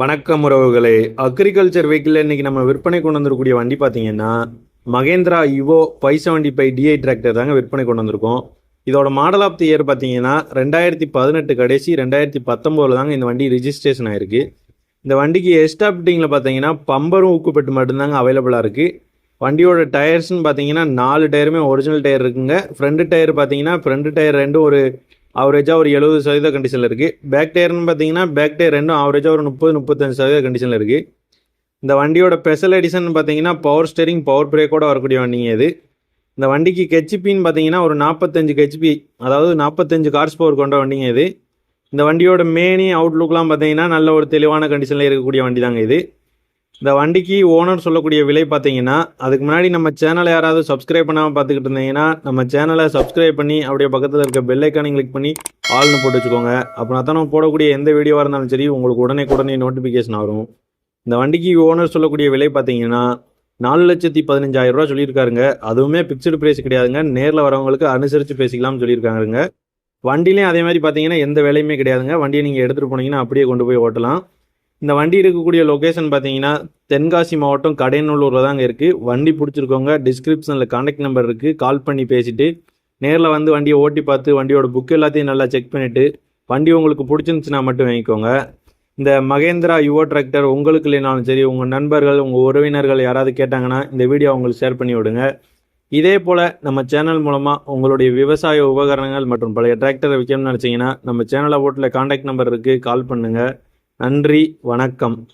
வணக்கம் உறவுகளே. Agriculture vehicle இன்னைக்கு நம்ம விற்பனை கொண்டு வந்திருக்கக்கூடிய வண்டி பார்த்தீங்கன்னா Mahindra Yuvo five seventy five DI tractor தாங்க விற்பனை கொண்டு வந்திருக்கோம். இதோட மாடல் ஆஃப் தி இயர் பார்த்தீங்கன்னா ரெண்டாயிரத்தி பதினெட்டு கடைசி ரெண்டாயிரத்தி பத்தொம்போதில் தாங்க இந்த வண்டி ரிஜிஸ்ட்ரேஷன் ஆயிருக்கு. இந்த வண்டிக்கு எஸ்டாப்டிங்கில் பார்த்தீங்கன்னா பம்பரும் ஊக்குப்பட்டு மட்டும்தாங்க அவைலபிளாக இருக்குது வண்டியோட டயர்ஸ்னு பார்த்தீங்கன்னா நாலு டயருமே ஒரிஜினல் டயர் இருக்குங்க. ஃப்ரண்ட் டயர் பார்த்தீங்கன்னா ஃப்ரண்ட் டயர் ரெண்டும் ஒரு ஆவரேஜாக ஒரு எழுபது சதவீத கண்டிஷனில் இருக்குது பேக் டயர்னு பார்த்தீங்கன்னா பேக் டயர் ரெண்டும் ஆவரேஜாக ஒரு முப்பது முப்பத்தஞ்சு சதவீத கண்டிஷனில் இருக்குது இந்த வண்டியோட ஸ்பெஷல் எடிஷன் பார்த்தீங்கன்னா பவர் ஸ்டேரிங் பவர் பிரேக்கோட வரக்கூடிய வண்டிங்க இது. இந்த வண்டிக்கு ஹெச்பின்னு பார்த்தீங்கன்னா ஒரு நாற்பத்தஞ்சு கெச்பி அதாவது நாற்பத்தஞ்சு கார்ஸ் பவர் கொண்ட வண்டிங்க இது. இந்த வண்டியோட மேனி அவுட்லுக்லாம் பார்த்தீங்கன்னா நல்ல ஒரு தெளிவான கண்டிஷனில் இருக்கக்கூடிய வண்டி தாங்க இது. இந்த வண்டிக்கு ஓனர் சொல்லக்கூடிய விலை பார்த்தீங்கன்னா அதுக்கு முன்னாடி நம்ம சேனலை யாராவது சப்ஸ்கிரைப் பண்ணாமல் பார்த்துக்கிட்டு இருந்தீங்கன்னா நம்ம சேனலை சப்ஸ்கிரைப் பண்ணி அப்படியே பக்கத்தில் இருக்க பெல் கிளிக் பண்ணி ஆல்னு போட்டு வச்சுக்கோங்க. அப்படின்னா தான் நம்ம போடக்கூடிய எந்த வீடியோவாக இருந்தாலும் சரி உங்களுக்கு உடனே உடனே நோட்டிஃபிகேஷன் வரும் இந்த வண்டிக்கு ஓனர் சொல்லக்கூடிய விலை பார்த்தீங்கன்னா நாலு லட்சத்தி பதினஞ்சாயிரம் ரூபா சொல்லியிருக்காருங்க. அதுவுமே பிக்சடு ப்ரைஸ் கிடையாதுங்க. நேரில் வரவங்களுக்கு அனுசரித்து பேசிக்கலாம்னு சொல்லியிருக்காங்க வண்டிலையும் அதே மாதிரி பார்த்தீங்கன்னா எந்த வேலையுமே கிடையாதுங்க. வண்டியை நீங்கள் எடுத்துகிட்டு போனீங்கன்னா அப்படியே கொண்டு போய் ஓட்டலாம். இந்த வண்டி இருக்கக்கூடிய லொக்கேஷன் பார்த்தீங்கன்னா தென்காசி மாவட்டம் கடையநல்லூரில் தாங்க இருக்குது வண்டி பிடிச்சிருக்கவங்க டிஸ்கிரிப்ஷனில் கான்டாக்ட் நம்பர் இருக்குது கால் பண்ணி பேசிவிட்டு நேரில் வந்து வண்டியை ஓட்டி பார்த்து வண்டியோட புக் எல்லாத்தையும் நல்லா செக் பண்ணிவிட்டு வண்டி உங்களுக்கு பிடிச்சிருந்துச்சுன்னா மட்டும் வாங்கிக்கோங்க. இந்த மகேந்திரா யுவோ டிராக்டர் உங்களுக்கு இல்லைனாலும் சரி உங்கள் நண்பர்கள் உங்கள் உறவினர்கள் யாராவது கேட்டாங்கன்னா இந்த வீடியோ அவங்களுக்கு ஷேர் பண்ணி விடுங்க. இதே போல் நம்ம சேனல் மூலமாக உங்களுடைய விவசாய உபகரணங்கள் மற்றும் பழைய டிராக்டரை விற்கணும்னு நினச்சிங்கன்னா நம்ம சேனலை ஓட்டில் கான்டாக்ட் நம்பர் இருக்குது கால் பண்ணுங்கள் நன்றி வணக்கம்.